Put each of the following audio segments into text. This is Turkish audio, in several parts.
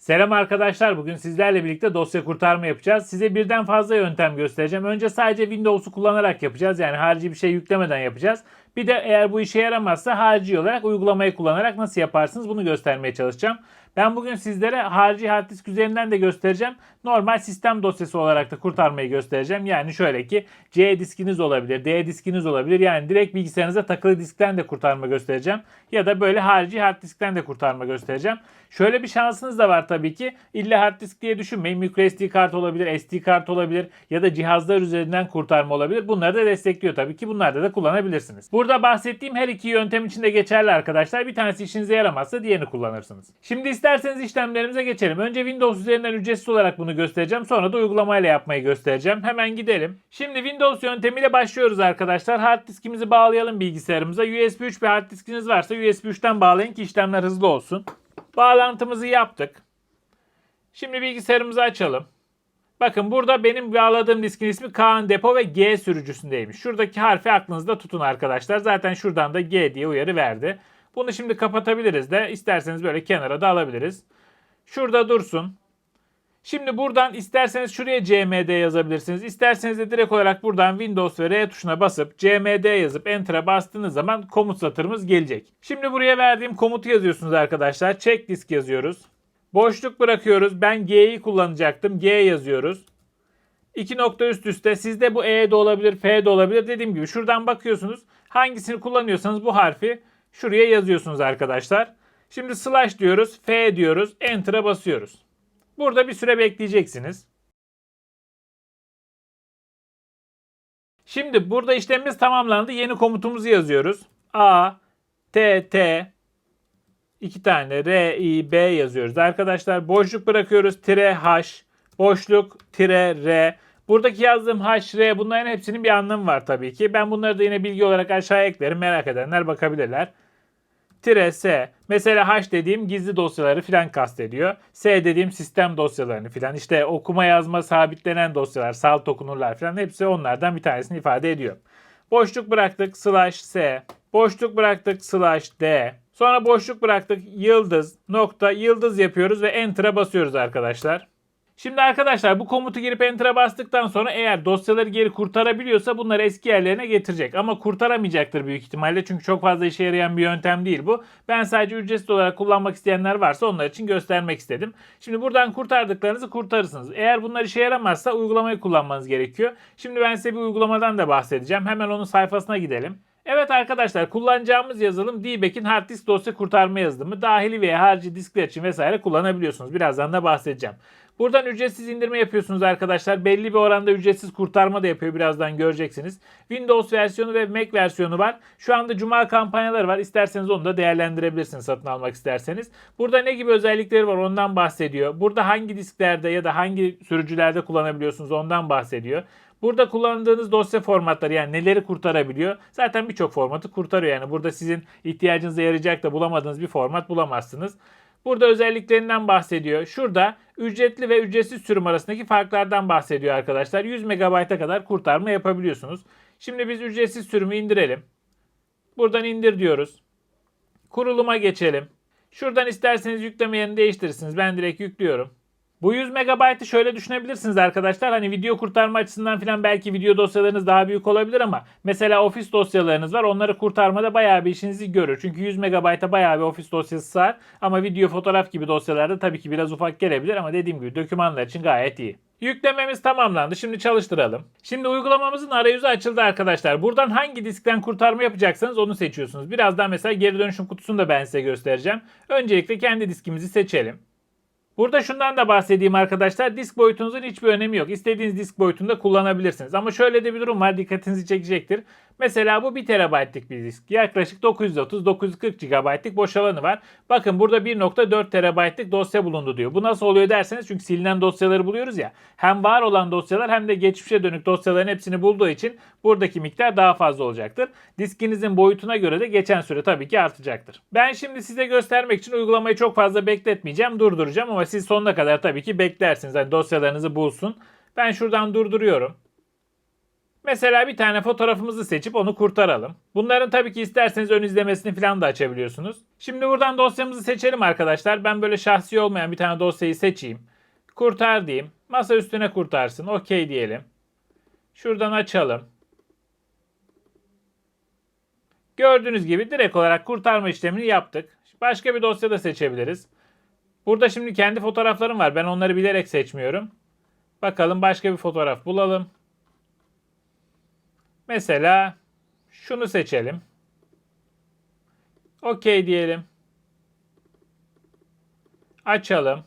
Selam arkadaşlar. Bugün sizlerle birlikte dosya kurtarma yapacağız. Size birden fazla yöntem göstereceğim. Önce sadece Windows'u kullanarak yapacağız. Yani harici bir şey yüklemeden yapacağız. Bir de eğer bu işe yaramazsa harici olarak uygulamayı kullanarak nasıl yaparsınız bunu göstermeye çalışacağım. Ben bugün sizlere harici hard disk üzerinden de göstereceğim. Normal sistem dosyası olarak da kurtarmayı göstereceğim. Yani şöyle ki C diskiniz olabilir, D diskiniz olabilir. Yani direkt bilgisayarınıza takılı diskten de kurtarma göstereceğim. Ya da böyle harici hard diskten de kurtarma göstereceğim. Şöyle bir şansınız da var tabii ki. İlla hard disk diye düşünmeyin. Micro SD kart olabilir, SD kart olabilir ya da cihazlar üzerinden kurtarma olabilir. Bunları da destekliyor tabii ki. Bunlarda da kullanabilirsiniz. Burada bahsettiğim her iki yöntem için de geçerli arkadaşlar. Bir tanesi işinize yaramazsa diğerini kullanırsınız. Şimdi isterseniz işlemlerimize geçelim. Önce Windows üzerinden ücretsiz olarak bunu göstereceğim. Sonra da uygulamayla yapmayı göstereceğim. Hemen gidelim. Şimdi Windows yöntemiyle başlıyoruz arkadaşlar. Hard diskimizi bağlayalım bilgisayarımıza. USB 3 bir hard diskiniz varsa USB 3'ten bağlayın ki işlemler hızlı olsun. Bağlantımızı yaptık. Şimdi bilgisayarımızı açalım. Bakın burada benim bağladığım diskin ismi Kaan Depo ve G sürücüsündeymiş. Şuradaki harfi aklınızda tutun arkadaşlar. Zaten şuradan da G diye uyarı verdi. Bunu şimdi kapatabiliriz de isterseniz böyle kenara da alabiliriz. Şurada dursun. Şimdi buradan isterseniz şuraya CMD yazabilirsiniz. İsterseniz de direkt olarak buradan Windows ve R tuşuna basıp CMD yazıp Enter'a bastığınız zaman komut satırımız gelecek. Şimdi buraya verdiğim komutu yazıyorsunuz arkadaşlar. Check disk yazıyoruz. Boşluk bırakıyoruz. Ben G'yi kullanacaktım. G yazıyoruz. İki nokta üst üste. Sizde bu E de olabilir, F de olabilir. Dediğim gibi şuradan bakıyorsunuz. Hangisini kullanıyorsanız bu harfi şuraya yazıyorsunuz arkadaşlar. Şimdi slash diyoruz, F diyoruz, Enter'a basıyoruz. Burada bir süre bekleyeceksiniz. Şimdi burada işlemimiz tamamlandı. Yeni komutumuzu yazıyoruz. A, T, T, iki tane R, I, B yazıyoruz. Arkadaşlar boşluk bırakıyoruz. Tire H, boşluk, tire R. Buradaki yazdığım H, R bunların hepsinin bir anlamı var tabii ki. Ben bunları da yine bilgi olarak aşağıya eklerim. Merak edenler bakabilirler. Tire S. Mesela H dediğim gizli dosyaları filan kastediyor. S dediğim sistem dosyalarını filan. İşte okuma yazma sabitlenen dosyalar, salt okunurlar filan hepsi onlardan bir tanesini ifade ediyor. Boşluk bıraktık slash S. Boşluk bıraktık slash D. Sonra boşluk bıraktık yıldız nokta yıldız yapıyoruz ve enter'a basıyoruz arkadaşlar. Şimdi arkadaşlar bu komutu girip enter'a bastıktan sonra eğer dosyaları geri kurtarabiliyorsa bunları eski yerlerine getirecek. Ama kurtaramayacaktır büyük ihtimalle çünkü çok fazla işe yarayan bir yöntem değil bu. Ben sadece ücretsiz olarak kullanmak isteyenler varsa onlar için göstermek istedim. Şimdi buradan kurtardıklarınızı kurtarırsınız. Eğer bunlar işe yaramazsa uygulamayı kullanmanız gerekiyor. Şimdi ben size bir uygulamadan da bahsedeceğim. Hemen onun sayfasına gidelim. Evet arkadaşlar kullanacağımız yazılım DBack'in hard disk dosya kurtarma yazılımı. Dahili veya harici diskler için vesaire kullanabiliyorsunuz. Birazdan da bahsedeceğim. Buradan ücretsiz indirme yapıyorsunuz arkadaşlar. Belli bir oranda ücretsiz kurtarma da yapıyor. Birazdan göreceksiniz. Windows versiyonu ve Mac versiyonu var. Şu anda cuma kampanyaları var. İsterseniz onu da değerlendirebilirsiniz satın almak isterseniz. Burada ne gibi özellikleri var ondan bahsediyor. Burada hangi disklerde ya da hangi sürücülerde kullanabiliyorsunuz ondan bahsediyor. Burada kullandığınız dosya formatları yani neleri kurtarabiliyor? Zaten birçok formatı kurtarıyor. Yani burada sizin ihtiyacınıza yarayacak da bulamadığınız bir format bulamazsınız. Burada özelliklerinden bahsediyor. Şurada ücretli ve ücretsiz sürüm arasındaki farklardan bahsediyor arkadaşlar. 100 MB'a kadar kurtarma yapabiliyorsunuz. Şimdi biz ücretsiz sürümü indirelim. Buradan indir diyoruz. Kuruluma geçelim. Şuradan isterseniz yükleme yerini değiştirirsiniz. Ben direkt yüklüyorum. Bu 100 MB'ı şöyle düşünebilirsiniz arkadaşlar. Hani video kurtarma açısından falan belki video dosyalarınız daha büyük olabilir ama mesela ofis dosyalarınız var. Onları kurtarmada bayağı bir işinizi görür. Çünkü 100 MB'a bayağı bir ofis dosyası sığar. Ama video fotoğraf gibi dosyalarda tabii ki biraz ufak gelebilir ama dediğim gibi dokümanlar için gayet iyi. Yüklememiz tamamlandı. Şimdi çalıştıralım. Şimdi uygulamamızın arayüzü açıldı arkadaşlar. Buradan hangi diskten kurtarma yapacaksanız onu seçiyorsunuz. Birazdan mesela geri dönüşüm kutusunu da ben size göstereceğim. Öncelikle kendi diskimizi seçelim. Burada şundan da bahsedeyim arkadaşlar. Disk boyutunuzun hiçbir önemi yok. İstediğiniz disk boyutunda kullanabilirsiniz. Ama şöyle de bir durum var dikkatinizi çekecektir. Mesela bu 1 TB'lik bir disk. Yaklaşık 930-940 GB'lik boş alanı var. Bakın burada 1.4 TB'lik dosya bulundu diyor. Bu nasıl oluyor derseniz çünkü silinen dosyaları buluyoruz ya. Hem var olan dosyalar hem de geçmişe dönük dosyaların hepsini bulduğu için buradaki miktar daha fazla olacaktır. Diskinizin boyutuna göre de geçen süre tabii ki artacaktır. Ben şimdi size göstermek için uygulamayı çok fazla bekletmeyeceğim. Durduracağım ama siz sonuna kadar tabii ki beklersiniz. Hani dosyalarınızı bulsun. Ben şuradan durduruyorum. Mesela bir tane fotoğrafımızı seçip onu kurtaralım. Bunların tabii ki isterseniz ön izlemesini falan da açabiliyorsunuz. Şimdi buradan dosyamızı seçelim arkadaşlar. Ben böyle şahsi olmayan bir tane dosyayı seçeyim. Kurtar diyeyim. Masa üstüne kurtarsın. Okey diyelim. Şuradan açalım. Gördüğünüz gibi direkt olarak kurtarma işlemini yaptık. Başka bir dosya da seçebiliriz. Burada şimdi kendi fotoğraflarım var. Ben onları bilerek seçmiyorum. Bakalım başka bir fotoğraf bulalım. Mesela şunu seçelim. Okey diyelim. Açalım.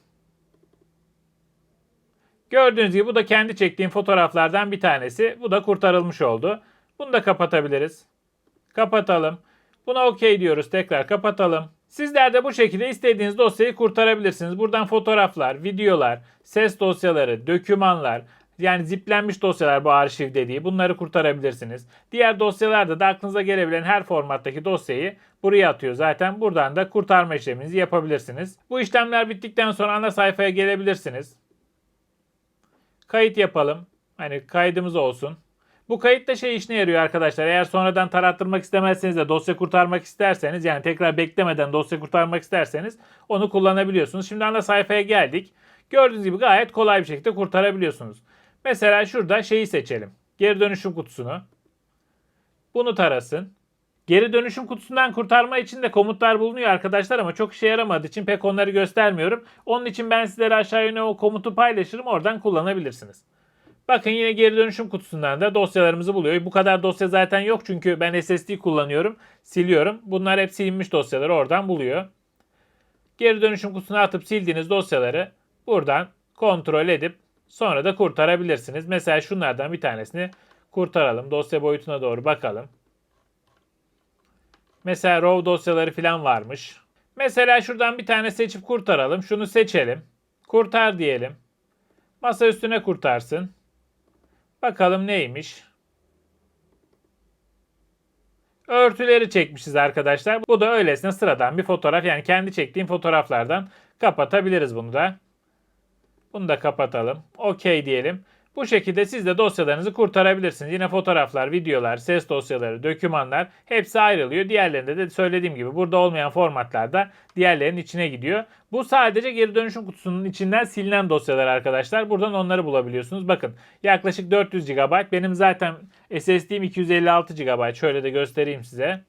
Gördüğünüz gibi bu da kendi çektiğim fotoğraflardan bir tanesi. Bu da kurtarılmış oldu. Bunu da kapatabiliriz. Kapatalım. Buna okey diyoruz. Tekrar kapatalım. Sizler de bu şekilde istediğiniz dosyayı kurtarabilirsiniz. Buradan fotoğraflar, videolar, ses dosyaları, dokümanlar, yani ziplenmiş dosyalar bu arşiv dediği bunları kurtarabilirsiniz. Diğer dosyalarda da aklınıza gelebilen her formattaki dosyayı buraya atıyor zaten. Buradan da kurtarma işleminizi yapabilirsiniz. Bu işlemler bittikten sonra ana sayfaya gelebilirsiniz. Kayıt yapalım. Hani kaydımız olsun. Bu kayıt da şey işine yarıyor arkadaşlar. Eğer sonradan tarattırmak istemezseniz de dosya kurtarmak isterseniz yani tekrar beklemeden dosya kurtarmak isterseniz onu kullanabiliyorsunuz. Şimdi ana sayfaya geldik. Gördüğünüz gibi gayet kolay bir şekilde kurtarabiliyorsunuz. Mesela şurada şeyi seçelim. Geri dönüşüm kutusunu. Bunu tarasın. Geri dönüşüm kutusundan kurtarma için de komutlar bulunuyor arkadaşlar ama çok işe yaramadığı için pek onları göstermiyorum. Onun için ben sizlere aşağı yöne o komutu paylaşırım oradan kullanabilirsiniz. Bakın yine geri dönüşüm kutusundan da dosyalarımızı buluyor. Bu kadar dosya zaten yok çünkü ben SSD kullanıyorum. Siliyorum. Bunlar hep silinmiş dosyaları oradan buluyor. Geri dönüşüm kutusuna atıp sildiğiniz dosyaları buradan kontrol edip sonra da kurtarabilirsiniz. Mesela şunlardan bir tanesini kurtaralım. Dosya boyutuna doğru bakalım. Mesela RAW dosyaları falan varmış. Mesela şuradan bir tane seçip kurtaralım. Şunu seçelim. Kurtar diyelim. Masa üstüne kurtarsın. Bakalım neymiş. Örtüleri çekmişiz arkadaşlar. Bu da öylesine sıradan bir fotoğraf. Yani kendi çektiğim fotoğraflardan kapatabiliriz bunu da. Bunu da kapatalım. Okey diyelim. Bu şekilde siz de dosyalarınızı kurtarabilirsiniz. Yine fotoğraflar, videolar, ses dosyaları, dokümanlar hepsi ayrılıyor. Diğerlerinde de söylediğim gibi burada olmayan formatlarda diğerlerinin içine gidiyor. Bu sadece geri dönüşüm kutusunun içinden silinen dosyalar arkadaşlar. Buradan onları bulabiliyorsunuz. Bakın yaklaşık 400 GB. Benim zaten SSD'm 256 GB. Şöyle de göstereyim size.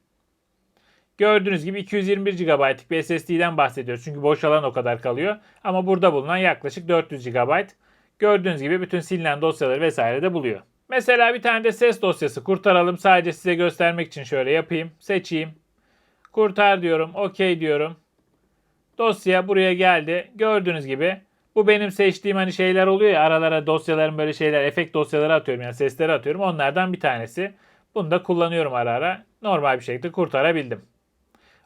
Gördüğünüz gibi 221 GB'lık bir SSD'den bahsediyoruz. Çünkü boş alan o kadar kalıyor. Ama burada bulunan yaklaşık 400 GB. Gördüğünüz gibi bütün silinen dosyaları vesaire de buluyor. Mesela bir tane de ses dosyası kurtaralım. Sadece size göstermek için şöyle yapayım. Seçeyim. Kurtar diyorum. Okey diyorum. Dosya buraya geldi. Gördüğünüz gibi bu benim seçtiğim hani şeyler oluyor ya aralara dosyaların böyle şeyler efekt dosyaları atıyorum yani sesleri atıyorum. Onlardan bir tanesi. Bunu da kullanıyorum ara ara. Normal bir şekilde kurtarabildim.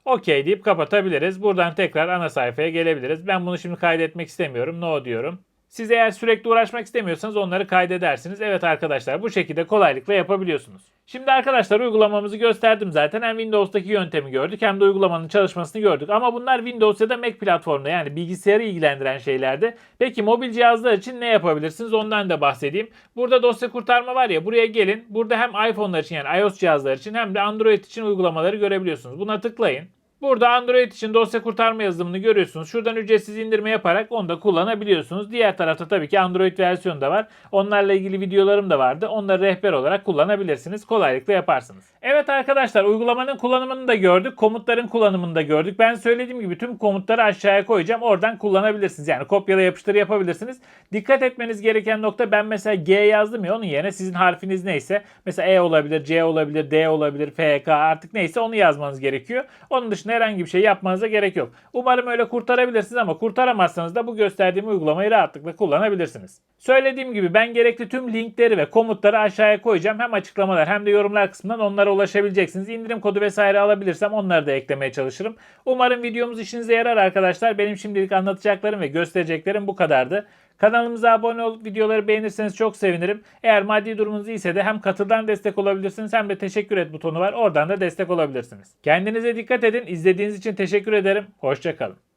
Okey deyip kapatabiliriz. Buradan tekrar ana sayfaya gelebiliriz. Ben bunu şimdi kaydetmek istemiyorum. No diyorum. Siz eğer sürekli uğraşmak istemiyorsanız onları kaydedersiniz. Evet arkadaşlar bu şekilde kolaylıkla yapabiliyorsunuz. Şimdi arkadaşlar uygulamamızı gösterdim zaten. Hem Windows'taki yöntemi gördük hem de uygulamanın çalışmasını gördük. Ama bunlar Windows ya da Mac platformunda yani bilgisayarı ilgilendiren şeylerdi. Peki mobil cihazlar için ne yapabilirsiniz ondan da bahsedeyim. Burada dosya kurtarma var ya buraya gelin. Burada hem iPhone'lar için yani iOS cihazlar için hem de Android için uygulamaları görebiliyorsunuz. Buna tıklayın. Burada Android için dosya kurtarma yazılımını görüyorsunuz. Şuradan ücretsiz indirme yaparak onu da kullanabiliyorsunuz. Diğer tarafta tabii ki Android versiyonu da var. Onlarla ilgili videolarım da vardı. Onları rehber olarak kullanabilirsiniz. Kolaylıkla yaparsınız. Evet arkadaşlar uygulamanın kullanımını da gördük. Komutların kullanımını da gördük. Ben söylediğim gibi tüm komutları aşağıya koyacağım. Oradan kullanabilirsiniz. Yani kopyala yapıştır yapabilirsiniz. Dikkat etmeniz gereken nokta ben mesela G yazdım ya onun yerine sizin harfiniz neyse mesela E olabilir, C olabilir, D olabilir, F, K artık neyse onu yazmanız gerekiyor. Onun dışında herhangi bir şey yapmanıza gerek yok. Umarım öyle kurtarabilirsiniz ama kurtaramazsanız da bu gösterdiğim uygulamayı rahatlıkla kullanabilirsiniz. Söylediğim gibi ben gerekli tüm linkleri ve komutları aşağıya koyacağım. Hem açıklamalar hem de yorumlar kısmından onlara ulaşabileceksiniz. İndirim kodu vesaire alabilirsem onları da eklemeye çalışırım. Umarım videomuz işinize yarar arkadaşlar. Benim şimdilik anlatacaklarım ve göstereceklerim bu kadardı. Kanalımıza abone olup videoları beğenirseniz çok sevinirim. Eğer maddi durumunuz iyiyse de hem katıldan destek olabilirsiniz hem de teşekkür et butonu var. Oradan da destek olabilirsiniz. Kendinize dikkat edin. İzlediğiniz için teşekkür ederim. Hoşçakalın.